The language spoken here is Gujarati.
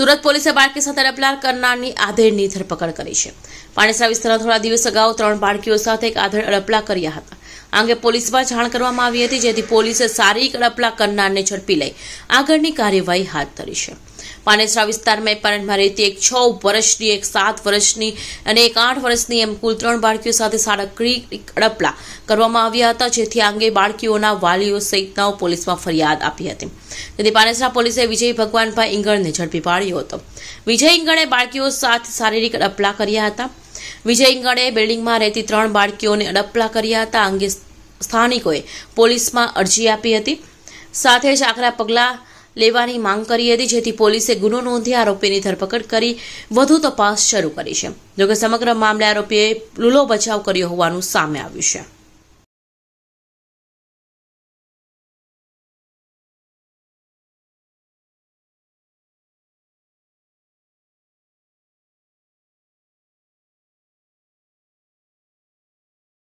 સુરત પોલીસે બાળકી સાથે અડપલા કરનારની આધેડની ધરપકડ કરી છે. પાણીસરા વિસ્તારમાં થોડા દિવસ અગાઉ ત્રણ બાળકીઓ સાથે એક આધેડ અડપલા કર્યા હતા. આ અંગે પોલીસમાં જાણ કરવામાં આવી હતી, જેથી પોલીસે શારીરિક અડપલા કરનારને ઝડપી લઈ આગળની કાર્યવાહી હાથ ધરી છે. પાનેસરા વિસ્તારમાં એપાર્ટમેન્ટમાં રહેતી એક છ વર્ષની, એક સાત વર્ષની અને એક આઠ વર્ષની એમ કુલ ત્રણ બાળકીઓ સાથે સાડકડી અડપલા કરવામાં આવ્યા હતા, જેથી આ અંગે બાળકીઓના વાલીઓ સહિતનાઓ પોલીસમાં ફરિયાદ આપી હતી. તેથી પાનેસરા પોલીસે વિજય ભગવાનભાઈ ઇંગણને ઝડપી પાડ્યો હતો. વિજય ઇંગણે બાળકીઓ સાથે શારીરિક અડપલા કર્યા હતા. વિજય ઇંગણે બિલ્ડિંગમાં રહેતી ત્રણ બાળકીઓને અડપલા કર્યા હતા. અંગે સ્થાનિકોએ પોલીસમાં અરજી આપી હતી. સાથે જ આકરા પગલાં લેવાની માંગ કરી હતી, જેથી પોલીસે ગુનો નોંધી આરોપીની ધરપકડ કરી વધુ તપાસ શરૂ કરી છે. જોકે સમગ્ર મામલે આરોપીએ લૂલો બચાવ કર્યો હોવાનું સામે આવ્યું છે.